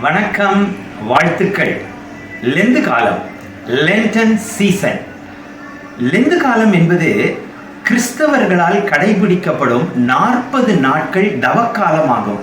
வணக்கம் வாழ்த்துக்கள். லெந்து காலம் லென்டன் சீசன் லெந்து காலம் என்பது கிறிஸ்தவர்களால் கடைபிடிக்கப்படும் நாற்பது நாட்கள் தவக்காலமாகும்.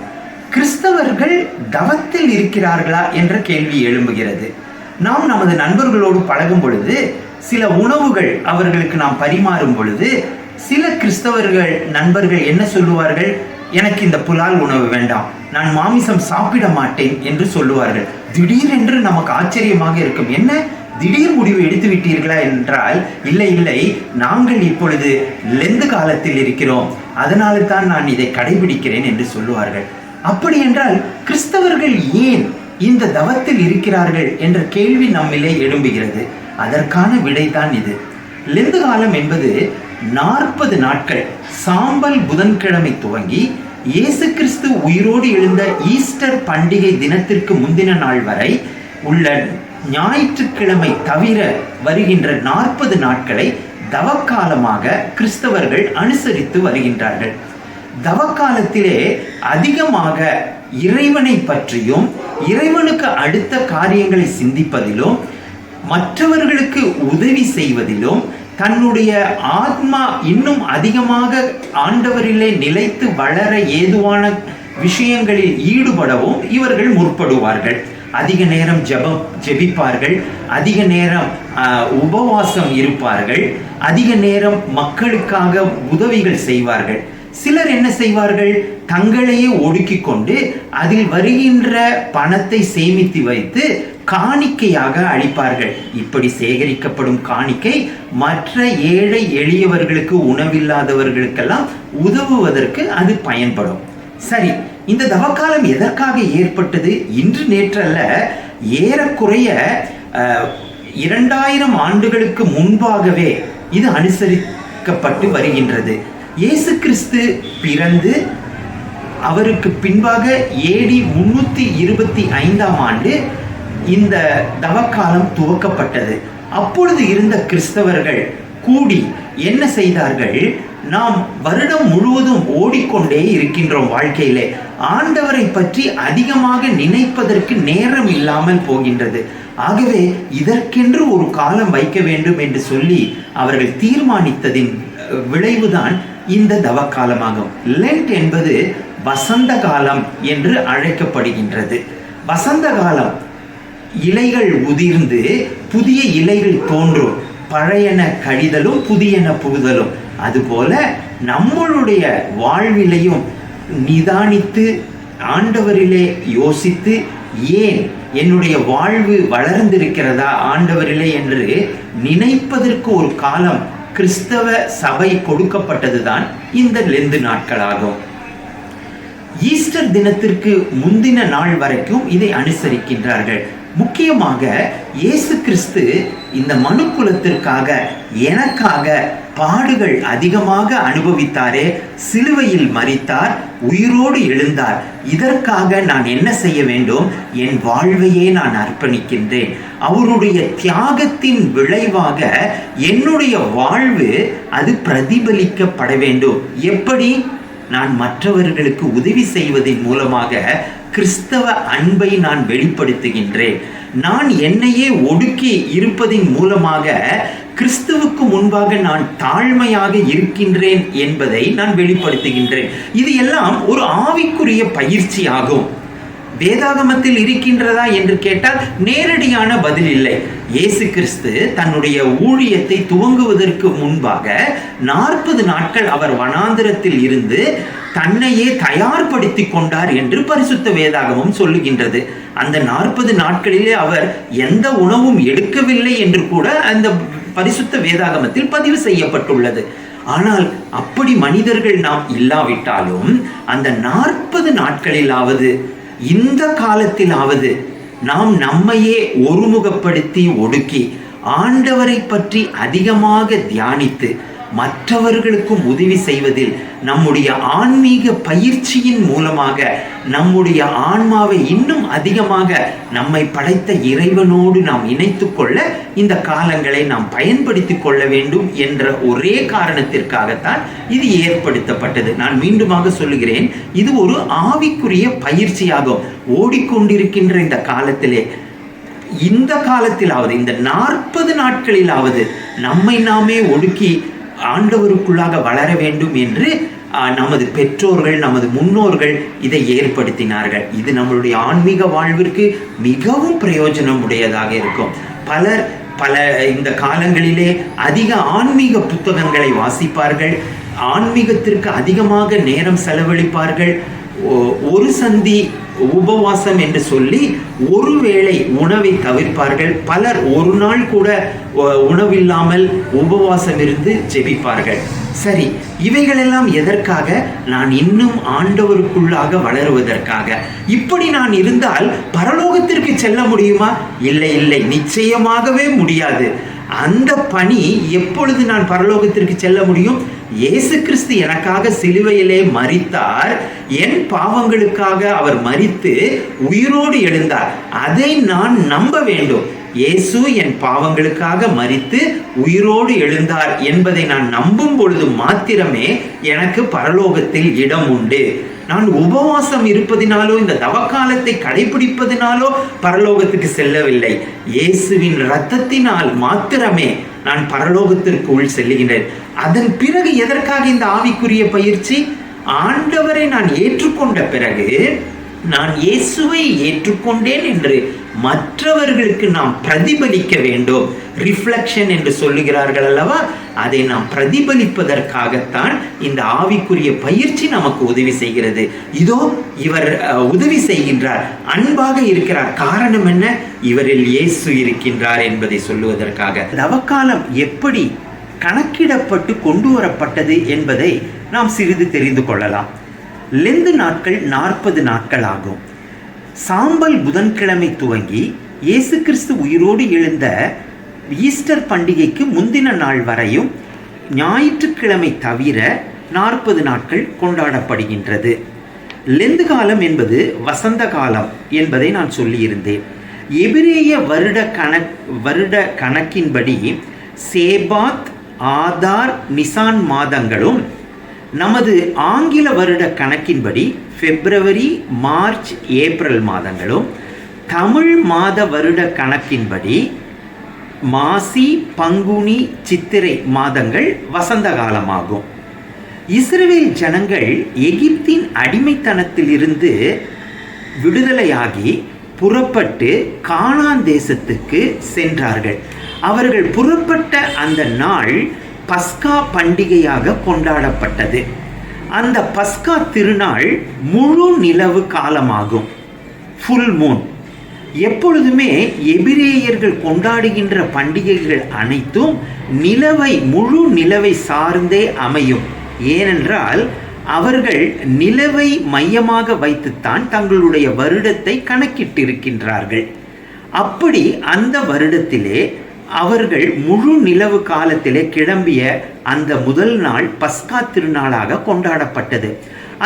கிறிஸ்தவர்கள் தவத்தில் இருக்கிறார்களா என்ற கேள்வி எழும்புகிறது. நாம் நமது நண்பர்களோடு பழகும் பொழுது சில உணவுகள் அவர்களுக்கு நாம் பரிமாறும் பொழுது சில கிறிஸ்தவர்கள் நண்பர்கள் என்ன சொல்லுவார்கள்? எனக்கு இந்த புலால் உணவு வேண்டாம். நான் மாமிசம் சாப்பிட மாட்டேன் என்று சொல்லுவார்கள். திடீரென்று நமக்கு ஆச்சரியமாக இருக்கும். என்ன? திடீர் முடிவு எடுத்து விட்டீர்களா என்றால் இல்லை இல்லை. நாங்கள் இப்பொழுது லெந்து காலத்தில் இருக்கிறோம். அதனால தான் நான் இதை கடைபிடிக்கிறேன் என்று சொல்லுவார்கள். அப்படி என்றால் கிறிஸ்தவர்கள் ஏன் இந்த தவத்தில் இருக்கிறார்கள் என்ற கேள்வி நம்மிலே எழும்புகிறது. அதற்கான விடைதான் இது. லெந்து காலம் என்பது நாற்பது நாட்கள். சாம்பல் புதன்கிழமை துவங்கி இயேசு கிறிஸ்து உயிரோடு எழுந்த ஈஸ்டர் பண்டிகை தினத்திற்கு முந்தின நாள் வரை உள்ள ஞாயிற்றுக்கிழமை தவிர வருகின்ற நாற்பது நாட்களை தவக்காலமாக கிறிஸ்தவர்கள் அனுசரித்து வருகின்றார்கள். தவக்காலத்திலே அதிகமாக இறைவனை பற்றியும் இறைவனுக்கு அடுத்த காரியங்களை சிந்திப்பதிலும் மற்றவர்களுக்கு உதவி செய்வதிலும் தன்னுடைய ஆத்மா இன்னும் அதிகமாக ஆண்டவரிலே நிலைத்து வளர ஏதுவான விஷயங்களில் ஈடுபடவும் இவர்கள் முற்படுவார்கள். அதிக நேரம் ஜெபம் ஜெபிப்பார்கள். அதிக நேரம் உபவாசம் இருப்பார்கள். அதிக நேரம் மக்களுக்காக உதவிகள் செய்வார்கள். சிலர் என்ன செய்வார்கள்? தங்களையே ஒடுக்கி கொண்டு அதில் வருகின்ற பணத்தை சேமித்து வைத்து காணிக்கையாக அளிப்பார்கள். இப்படி சேகரிக்கப்படும் காணிக்கை மற்ற ஏழை எளியவர்களுக்கு உணவில்லாதவர்களுக்கெல்லாம் உதவுவதற்கு அது பயன்படும். சரி இந்த தவக்காலம் எதற்காக ஏற்பட்டது? இன்று நேற்றல்ல ஏறக்குறைய இரண்டாயிரம் ஆண்டுகளுக்கு முன்பாகவே இது அனுசரிக்கப்பட்டு வருகின்றது. இயேசு கிறிஸ்து பிறந்து அவருக்கு பின்பாக ஏடி முன்னூத்தி இருபத்தி ஐந்தாம் ஆண்டு இந்த தவக்காலம் துவக்கப்பட்டது. அப்பொழுது இருந்த கிறிஸ்தவர்கள் கூடி என்ன செய்தார்கள்? நாம் வருடம் முழுவதும் ஓடிக்கொண்டே இருக்கின்றோம் வாழ்க்கையிலே. ஆண்டவரை பற்றி அதிகமாக நினைப்பதற்கு நேரம் இல்லாமல் போகின்றது. ஆகவே இதற்கென்று ஒரு காலம் வைக்க வேண்டும் என்று சொல்லி அவர்கள் தீர்மானித்ததின் விளைவுதான் இந்த தவக்காலமாகும். லெண்ட் என்பது வசந்த காலம் என்று அழைக்கப்படுகின்றது. வசந்த காலம் இலைகள் உதிர்ந்து புதிய இலைகள் தோன்றும். பழையன கழிதலும் புதியன புகுதலும். அதுபோல நம்மளுடைய வாழ்விலையும் நிதானித்து ஆண்டவரிலே யோசித்து ஏன் என்னுடைய வாழ்வு வளர்ந்திருக்கிறதா ஆண்டவரிலே? என்று நினைப்பதற்கு ஒரு காலம் கிறிஸ்தவ சபை கொடுக்கப்பட்டதுதான் இந்த லெந்து நாட்களாகும். ஈஸ்டர் தினத்திற்கு முந்தின நாள் வரைக்கும் இதை அனுசரிக்கின்றார்கள். முக்கியமாக இயேசு கிறிஸ்து இந்த மனு குலத்திற்காக எனக்காக பாடுகள் அதிகமாக அனுபவித்தாரே சிலுவையில் மறித்தார் உயிரோடு எழுந்தார். இதற்காக நான் என்ன செய்ய வேண்டும்? என் வாழ்வையே நான் அர்ப்பணிக்கின்றேன். அவருடைய தியாகத்தின் விளைவாக என்னுடைய வாழ்வு அது பிரதிபலிக்கப்பட வேண்டும். எப்படி? நான் மற்றவர்களுக்கு உதவி செய்வதன் மூலமாக கிறிஸ்தவ அன்பை நான் வெளிப்படுத்துகின்றேன். நான் என்னையே ஒடுக்கி இருப்பதின் மூலமாக கிறிஸ்துவுக்கு முன்பாக நான் தாழ்மையாக இருக்கின்றேன் என்பதை நான் வெளிப்படுத்துகின்றேன். இது எல்லாம் ஒரு ஆவிக்குரிய பயிற்சி ஆகும் வேதாகமத்தில் இருக்கின்றதா என்று கேட்டால் நேரடியான பதில் இல்லை. இயேசு கிறிஸ்து தன்னுடைய ஊழியத்தை துவங்குவதற்கு முன்பாக நாற்பது நாட்கள் அவர் வனாந்திரத்தில் இருந்து தன்னையே தயார்படுத்தி கொண்டார் என்று பரிசுத்த வேதாகமம் சொல்லுகின்றது. அந்த நாற்பது நாட்களிலே அவர் எந்த உணவும் எடுக்கவில்லை என்று கூட அந்த பரிசுத்த வேதாகமத்தில் பதிவு செய்யப்பட்டுள்ளது. ஆனால் அப்படி மனிதர்கள் நாம் இல்லாவிட்டாலும் அந்த நாற்பது நாட்களிலாவது இந்த காலத்திலாவது நாம் நம்மையே ஒருமுகப்படுத்தி ஒடுக்கி ஆண்டவரை பற்றி அதிகமாக தியானித்து மற்றவர்களுக்கும் உதவி செய்வதில் நம்முடைய ஆன்மீக பயிற்சியின் மூலமாக நம்முடைய ஆன்மாவை இன்னும் அதிகமாக நம்மை படைத்த இறைவனோடு நாம் இணைத்து கொள்ள இந்த காலங்களை நாம் பயன்படுத்தி கொள்ள வேண்டும் என்ற ஒரே காரணத்திற்காகத்தான் இது ஏற்படுத்தப்பட்டது. நான் மீண்டுமாக சொல்லுகிறேன் இது ஒரு ஆவிக்குரிய பயிற்சியாகும். ஓடிக்கொண்டிருக்கின்ற இந்த காலத்திலே இந்த காலத்திலாவது இந்த நாற்பது நாட்களிலாவது நம்மை நாமே ஒடுக்கி ஆண்டவருக்குள்ளாக வளர வேண்டும் என்று நமது பெற்றோர்கள் நமது முன்னோர்கள் இதை ஏற்படுத்தினார்கள். இது நம்மளுடைய ஆன்மீக வாழ்விற்கு மிகவும் பிரயோஜனம் உடையதாக இருக்கும். பலர் பல இந்த காலங்களிலே அதிக ஆன்மீக புத்தகங்களை வாசிப்பார்கள் ஆன்மீகத்திற்கு அதிகமாக நேரம் செலவழிப்பார்கள். ஒரு சந்தி உபவாசம் என்று சொல்லி ஒருவேளை உணவை தவிர்ப்பார்கள். பலர் ஒரு நாள் கூட உணவில்லாமல் உபவாசம் இருந்து ஜெபிப்பார்கள். சரி இவைகளெல்லாம் எதற்காக? நான் இன்னும் ஆண்டவருக்குள்ளாக வளருவதற்காக. இப்படி நான் இருந்தால் பரலோகத்திற்கு செல்ல முடியுமா? இல்லை இல்லை நிச்சயமாகவே முடியாது. அந்த பணி எப்பொழுது நான் பரலோகத்திற்கு செல்ல முடியும்? இயேசு கிறிஸ்து எனக்காக சிலுவையிலே மறித்தார் என் பாவங்களுக்காக அவர் மறித்து உயிரோடு எழுந்தார். அதை நான் நம்ப வேண்டும். இயேசு என் பாவங்களுக்காக மறித்து உயிரோடு எழுந்தார் என்பதை நான் நம்பும் பொழுது மாத்திரமே எனக்கு பரலோகத்தில் இடம் உண்டு. நான் உபவாசம் இருப்பதினாலோ இந்த தவக்காலத்தை கடைபிடிப்பதினாலோ பரலோகத்துக்கு செல்லவில்லை. இயேசுவின் இரத்தத்தினால் மாத்திரமே நான் பரலோகத்திற்கு உள் செல்லுகின்றேன். அதன் பிறகு எதற்காக இந்த ஆவிக்குரிய பயிற்சி? ஆண்டவரை நான் ஏற்றுக்கொண்ட பிறகு நான் இயேசுவை ஏற்றுக்கொண்டேன் என்று மற்றவர்களுக்கு நாம் பிரதிபலிக்க வேண்டும். ரிஃப்ளெக்ஷன் என்று சொல்லுகிறார்கள் அல்லவா? அதை நாம் பிரதிபலிப்பதற்காகத்தான் இந்த ஆவிக்குரிய பயிற்சி நமக்கு உதவி செய்கிறது. இதோ இவர் உதவி செய்கின்றார். அன்பாக இருக்கிறார். காரணம் என்ன? இவரில் இயேசு இருக்கின்றார் என்பதை சொல்லுவதற்காக. தவக்காலம் எப்படி கணக்கிடப்பட்டு கொண்டு வரப்பட்டது என்பதை நாம் சிறிது தெரிந்து கொள்ளலாம். லெந்து நாட்கள் நாற்பது நாட்கள் ஆகும் சாம்பல் புதன்கிழமை துவங்கி இயேசு கிறிஸ்து உயிரோடு எழுந்த ஈஸ்டர் பண்டிகைக்கு முந்தின நாள் வரையும் ஞாயிற்றுக்கிழமை தவிர நாற்பது நாட்கள் கொண்டாடப்படுகின்றது. லெந்து காலம் என்பது வசந்த காலம் என்பதை நான் சொல்லியிருந்தேன். எபிரேய வருட கணக் வருட கணக்கின்படி சேபாத் ஆதார் நிசான் மாதங்களும் நமது ஆங்கில வருட கணக்கின்படி பிப்ரவரி மார்ச் ஏப்ரல் மாதங்களும் தமிழ் மாத வருட கணக்கின்படி மாசி பங்குனி சித்திரை மாதங்கள் வசந்த காலமாகும். இஸ்ரேல் ஜனங்கள் எகிப்தின் அடிமைத்தனத்திலிருந்து விடுதலையாகி புறப்பட்டு காணான் தேசத்துக்கு சென்றார்கள். அவர்கள் புறப்பட்ட அந்த நாள் பஸ்கா பண்டிகையாக கொண்டாடப்பட்டது. அந்த பஸ்கா திருநாள் முழு நிலவு காலமாகும். ஃபுல் மூன் எப்பொழுதுமே எபிரேயர்கள் கொண்டாடுகின்ற பண்டிகைகள் அனைத்தும் நிலவை முழு நிலவை சார்ந்தே அமையும். ஏனென்றால் அவர்கள் நிலவை மையமாக வைத்துத்தான் தங்களுடைய வருடத்தை கணக்கிட்டிருக்கின்றார்கள். அப்படி அந்த வருடத்திலே அவர்கள் முழு நிலவு காலத்திலே கிளம்பிய அந்த முதல் நாள் பஸ்கா திருநாளாக கொண்டாடப்பட்டது.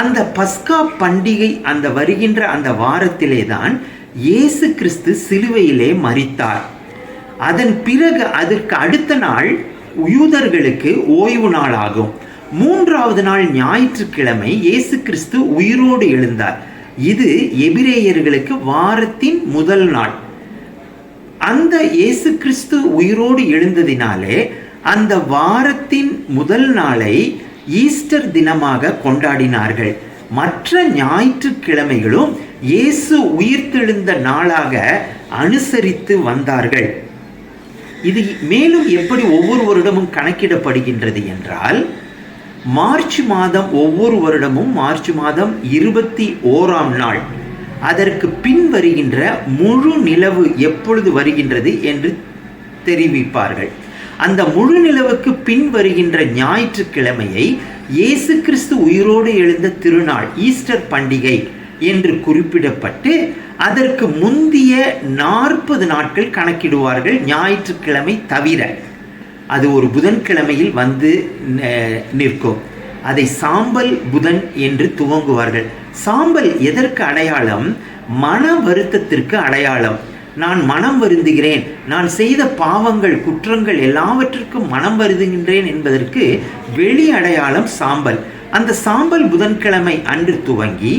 அந்த பஸ்கா பண்டிகை அந்த வருகின்ற அந்த வாரத்திலே தான் இயேசு கிறிஸ்து சிலுவையிலே மறித்தார் அதன் பிறகு அதற்கு அடுத்த நாள் யூதர்களுக்கு ஓய்வு நாள் ஆகும் மூன்றாவது நாள் ஞாயிற்றுக்கிழமை இயேசு கிறிஸ்து உயிரோடு எழுந்தார். இது எபிரேயர்களுக்கு வாரத்தின் முதல் நாள். அந்த இயேசு கிறிஸ்து உயிரோடு எழுந்ததினாலே அந்த வாரத்தின் முதல் நாளை ஈஸ்டர் தினமாக கொண்டாடினார்கள். மற்ற ஞாயிற்றுக்கிழமைகளும் இயேசு உயிர்த்தெழுந்த நாளாக அனுசரித்து வந்தார்கள். இது மேலும் எப்படி ஒவ்வொரு வருடமும் கணக்கிடப்படுகின்றது என்றால் மார்ச் மாதம் ஒவ்வொரு வருடமும் மார்ச் மாதம் இருபத்தி ஓராம் நாள் அதற்கு பின் வருகின்ற முழு நிலவு எப்பொழுது வருகின்றது என்று தெரிவிப்பார்கள். அந்த முழு நிலவுக்கு பின் வருகின்ற ஞாயிற்றுக்கிழமையை இயேசு கிறிஸ்து உயிரோடு எழுந்த திருநாள் ஈஸ்டர் பண்டிகை என்று குறிப்பிடப்பட்டு அதற்கு முந்திய நாற்பது நாட்கள் கணக்கிடுவார்கள் ஞாயிற்றுக்கிழமை தவிர. அது ஒரு புதன்கிழமையில் வந்து நிற்கும். அதை சாம்பல் புதன் என்று துவங்குவார்கள். சாம்பல் எதற்கு அடையாளம்? மன வருத்தத்திற்கு அடையாளம். நான் மனம் வருந்துகிறேன். நான் செய்த பாவங்கள் குற்றங்கள் எல்லாவற்றிற்கும் மனம் வருதுகின்றேன் என்பதற்கு வெளி அடையாளம் சாம்பல். அந்த சாம்பல் புதன்கிழமை அன்று துவங்கி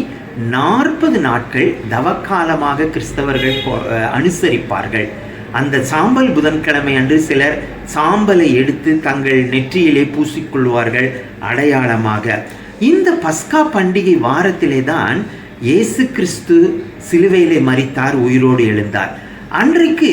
நாற்பது நாட்கள் தவக்காலமாக கிறிஸ்தவர்கள் அனுசரிப்பார்கள். அந்த சாம்பல் புதன்கிழமை அன்று சிலர் சாம்பலை எடுத்து தங்கள் நெற்றியிலே பூசிக்கொள்வார்கள் அடையாளமாக. இந்த பஸ்கா பண்டிகை வாரத்திலே தான் இயேசு கிறிஸ்து சிலுவையிலே மறித்தார் உயிரோடு எழுந்தார். அன்றைக்கு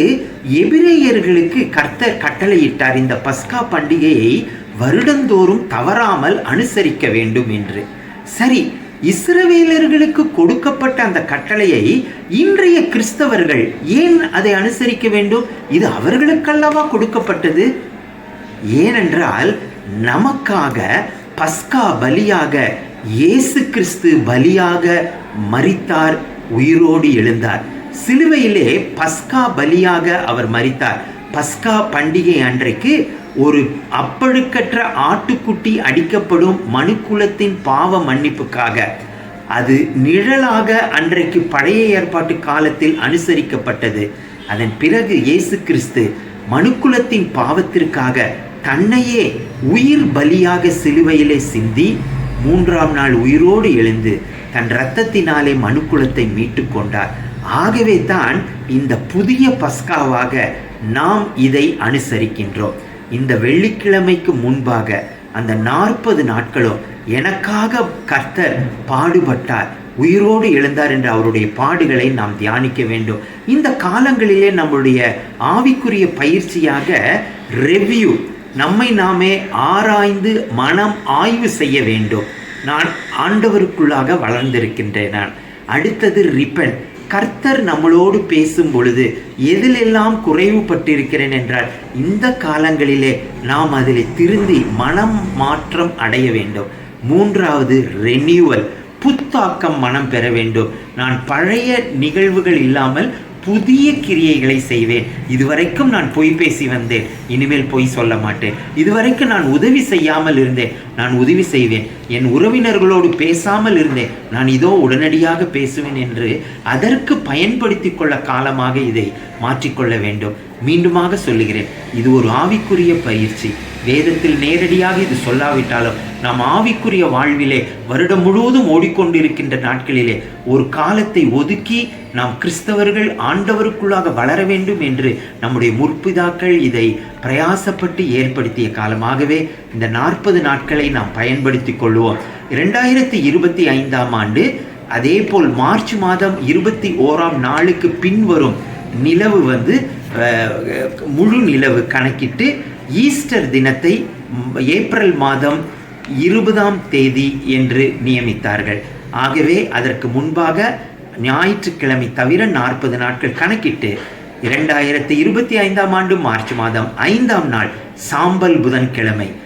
எபிரேயர்களுக்கு கர்த்தர் கட்டளையிட்டார் இந்த பஸ்கா பண்டிகையை வருடந்தோறும் தவறாமல் அனுசரிக்க வேண்டும் என்று. சரி இஸ்ரவேலர்களுக்கு கொடுக்கப்பட்ட அந்த கட்டளையை இன்றைய கிறிஸ்தவர்கள் ஏன் அதை அனுசரிக்க வேண்டும்? இது அவர்களுக்கல்லவா கொடுக்கப்பட்டது? ஏனென்றால் நமக்காக பஸ்கா பலியாக இயேசு கிறிஸ்து பலியாக மறித்தார் உயிரோடு எழுந்தார். சிலுவையிலே பஸ்கா பலியாக அவர் மறித்தார் பஸ்கா பண்டிகை அன்றைக்கு ஒரு அப்பழுக்கற்ற ஆட்டுக்குட்டி அடிக்கப்படும் மனுக்குலத்தின் பாவ மன்னிப்புக்காக. அது நிழலாக அன்றைக்கு பழைய ஏற்பாட்டு காலத்தில் அனுசரிக்கப்பட்டது. அதன் பிறகு இயேசு கிறிஸ்து மனுக்குலத்தின் பாவத்திற்காக தன்னையே உயிர் பலியாக சிலுவையிலே சிந்தி மூன்றாம் நாள் உயிரோடு எழுந்து தன் இரத்தத்தினாலே மனுக்குலத்தை மீட்டு கொண்டார். ஆகவே தான் இந்த புதிய பஸ்காவாக நாம் இதை அனுசரிக்கின்றோம். இந்த வெள்ளிக்கிழமைக்கு முன்பாக அந்த நாற்பது நாட்களும் எனக்காக கர்த்தர் பாடுபட்டார். உயிரோடு எழுந்தார் என்ற அவருடைய பாடுகளை நாம் தியானிக்க வேண்டும். இந்த காலங்களிலே நம்முடைய ஆவிக்குரிய பயிற்சியாக ரெவ்யூ நம்மை நாமே ஆராய்ந்து மனம் ஆய்வு செய்ய வேண்டும். நான் ஆண்டவருக்குள்ளாக வளர்ந்திருக்கின்றேன். நான் அடுத்தது ரிப்பன் கர்த்தர் நம்மளோடு பேசும் பொழுது எதிலெல்லாம் குறைவுபட்டிருக்கிறேன் என்றால் இந்த காலங்களிலே நாம் அதில் திருந்தி மனம் மாற்றம் அடைய வேண்டும். மூன்றாவது ரெனியூவல் புத்தாக்கம் மனம் பெற வேண்டும். நான் பழைய நிகழ்வுகள் இல்லாமல் புதிய கிரியைகளை செய்வேன். இதுவரைக்கும் நான் பொய் பேசி வந்தேன். இனிமேல் பொய் சொல்ல மாட்டேன். இதுவரைக்கும் நான் உதவி செய்யாமல் இருந்தேன். நான் உதவி செய்வேன். என் உறவினர்களோடு பேசாமல் இருந்தேன். நான் இதோ உடனடியாக பேசுவேன் என்று அதற்கு பயன்படுத்தி கொள்ள காலமாக இதை மாற்றிக்கொள்ள வேண்டும். மீண்டுமாக சொல்லுகிறேன். இது ஒரு ஆவிக்குரிய பயிற்சி. வேதத்தில் நேரடியாக இது சொல்லாவிட்டாலும் நாம் ஆவிக்குரிய வாழ்விலே வருடம் முழுவதும் ஓடிக்கொண்டிருக்கின்ற நாட்களிலே ஒரு காலத்தை ஒதுக்கி நாம் கிறிஸ்தவர்கள் ஆண்டவருக்குள்ளாக வளர வேண்டும் என்று நம்முடைய முற்பிதாக்கள் இதை பிரயாசப்பட்டு ஏற்படுத்திய காலமாகவே இந்த நாற்பது நாட்களை நாம் பயன்படுத்தி கொள்வோம். இரண்டாயிரத்தி இருபத்தி ஐந்தாம் ஆண்டு அதே போல் மார்ச் மாதம் இருபத்தி ஓராம் நாளுக்கு பின்வரும் நிலவு வந்து முழு நிலவு கணக்கிட்டு ஈஸ்டர் தினத்தை ஏப்ரல் மாதம் இருபதாம் தேதி என்று நியமித்தார்கள். ஆகவே அதற்கு முன்பாக ஞாயிற்றுக்கிழமை தவிர நாற்பது நாட்கள் கணக்கிட்டு இரண்டாயிரத்தி இருபத்தி ஐந்தாம் ஆண்டு மார்ச் மாதம் ஐந்தாம் நாள் சாம்பல் புதன்கிழமை.